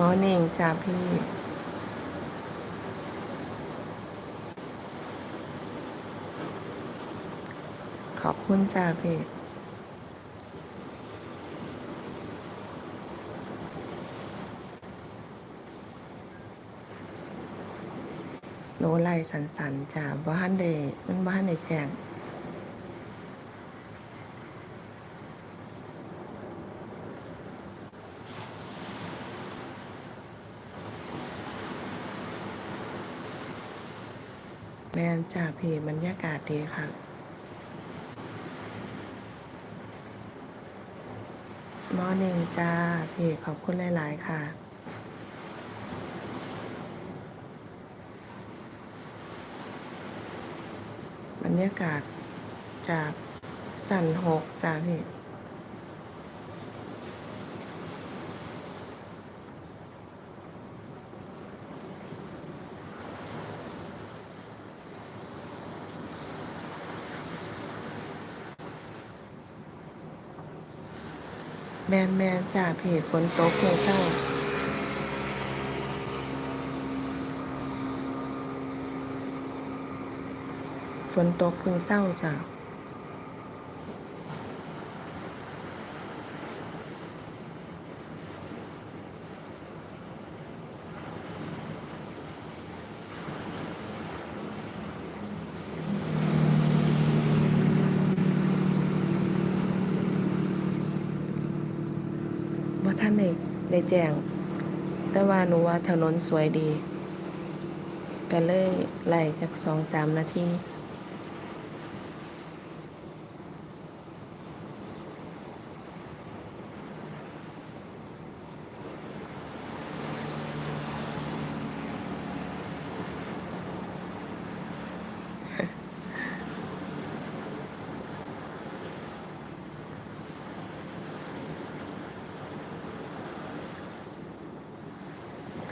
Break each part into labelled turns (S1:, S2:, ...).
S1: มอนิ่งจ้าพี่ ขอบคุณจ้าพี่ โลไลสันสันจ้าบ้านเดมันบ้านในแจ้ง แมนจ้าพี่บรรยากาศดีค่ะมอร์นิ่งจ้าพี่ขอบคุณหลาย ๆ ค่ะ บรรยากาศจากสันหกจ้าพี่ แมนแมนจากเพจฝนตกเพิ่งเศร้าฝนตกเพิ่งเศร้าจ้ะ ว่าท่านได้ได้แจ้งแต่ว่าหนูว่าถนนสวยดี ก็เลยไหลจากสองสามนาที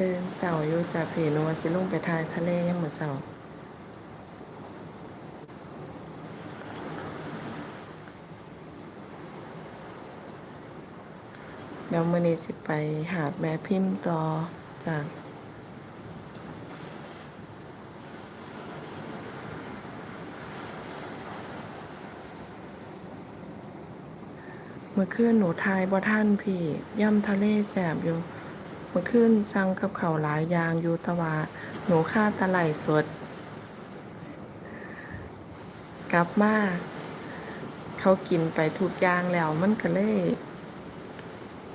S1: ตื่นเสาอยู่จากผีนัวสิลงไปทายทะเลยังหมดเสาเดี๋ยวมื่อนี้สิไปหาดแม่พิมพ์ต่อจากเมื่อคืนหนูทายบ่ท่านพี่ ย่ำทะเลแสบอยู่ มื่อคืนสั่งกับเขาหลายอย่างอยู่ตะวาหนูค่าตะไหลสด กลับมาเขากินไปทุกอย่างแล้วมันก็เลย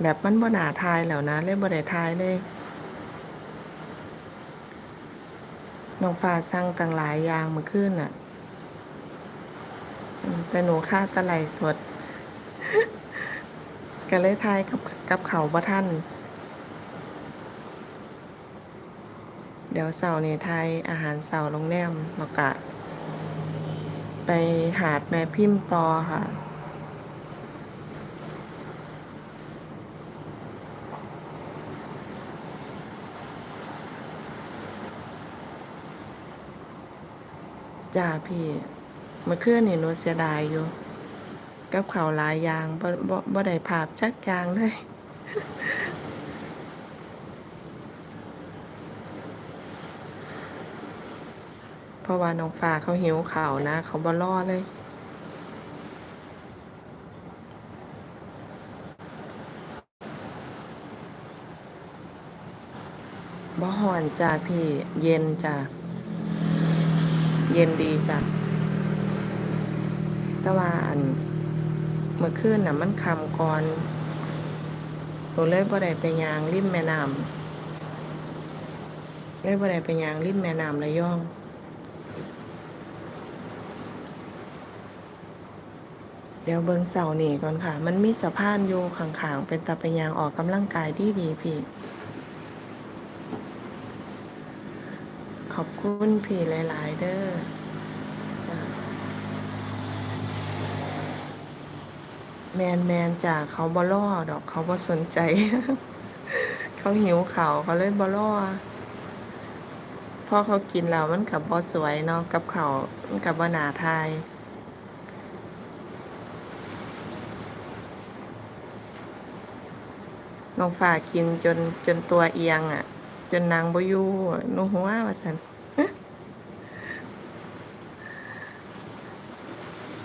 S1: แบบมันบ่หนาทายแล้วนะเลยบ่ได้ทายเลยน้องฟ้าสั่งต่างหลายอย่างเมื่อคืนน่ะแต่หนูค่าตะไหลสด ก็เลยทายกับกับเขาบ่ท่าน เดี๋ยวเสาร์นี้ไทยอาหารเสาร์โรงแรมแล้วก็ไปหาดแม่พิมพ์ต่อค่ะ จ้าพี่เมื่อคืนนี่หนูเสียดายอยู่ กับเขาหลายอย่างบ่บ่บ่ได้ภาพจักอย่างเลย เพราะว่าน้องฟ้าเขาหิวข่าวนะ เขาบ่อเลย บ่หอนจ้าพี่ เย็นจ้าเย็นดีจ้ะต่ว่าอันเมื่อคืนน่ะมันคำก่อนหนูเลยบ่ได้ไปยางริมแม่น้ำเลยบ่ได้ไปยางริมแม่น้ำระยอง เดี๋ยวเบิงเสานี่ก่อนค่ะ มันมีสะพานอยู่ข้างๆ เป็นตาไปยางออกกำลังกายดีดีพี่ ขอบคุณพี่หลาย ๆ เด้อจ้ะแมนแมนจ้ะเขาบล่อดอกเขาบ่สนใจ เขาหิวเขาเขาเลยบล่อพอเขากินแล้วมันกับบ่สวยเนาะกับเขามันกับบ่นาทาย น้องฝ่ากินจนจนตัวเอียงอะ จนนางบอยู่นูหัวว่าซั่น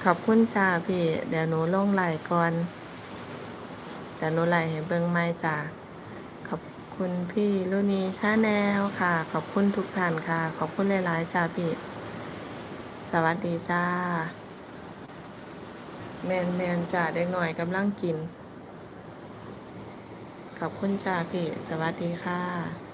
S1: ขอบคุณจ้าพี่ เดี๋ยวหนูลงไลก่อนเดี๋ยวหนูไลให้เบิ่งใหม่จ้าขอบคุณพี่ลุนีชาแนลค่ะ ขอบคุณทุกท่านค่ะ ขอบคุณหลายๆจ้าพี่ สวัสดีจ้า แมนแมนจ้าได้หน่อยกำลังกิน ขอบคุณจ้าพี่ สวัสดีค่ะ